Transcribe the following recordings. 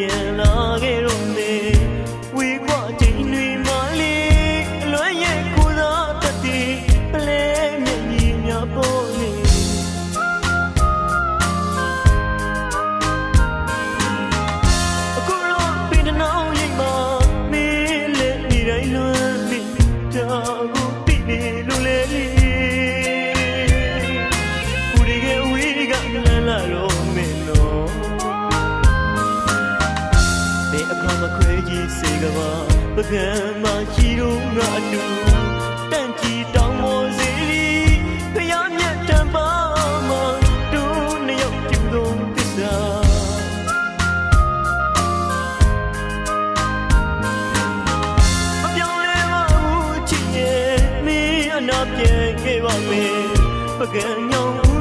ပြန်လာခဲ့တော့မေဝေကွာချိန်တွေမှလေးအလွမ်းရဲ့ကိုယ်သာတတိပလဲမျက်ကြီးများပေါ်နေအခုတော့ပင်တနောင်းရိပ်မှာမေးလက်နေတိုင်းလွမ်းမိတာကိုပြည့်နေလို့လေလေကိုယ်ရဲ့ဝေးကလန်းလာတော့ ကြီးစေကပါပကံမရှိတော့ငါအတူတန့်ကြည်တောင်းမောစီရီဖျားမြတ်တံပါမတို့နှစ်ယောက်ကျူဆုံးသစ္စာမပြောင်းလဲပါဘူးချစ်ရဲ့မင်းအနာပြန်ခဲ့ပါမယ်ပကံညောင်း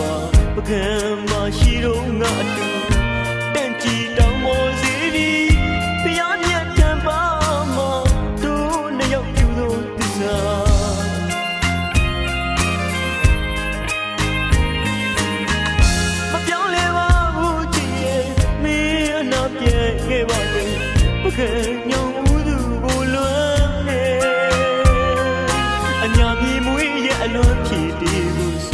ပါပကံမရှိတော့ငါအတူတန့်ကြည်တောင်းမောစီပြီဖျားမြတ်တံပါမတို့နှစ်ယောက်ပြုသောတစ္ဆာမပြောင်းလဲပါဘူးကြည်ရဲ့မင်းအနာပြဲခဲ့ပါလေပကံညောင်းမှုသူကိုလွမ်းနေအညာပြေမွေးရဲ့အလွန်ဖြစ်တည်ဘူး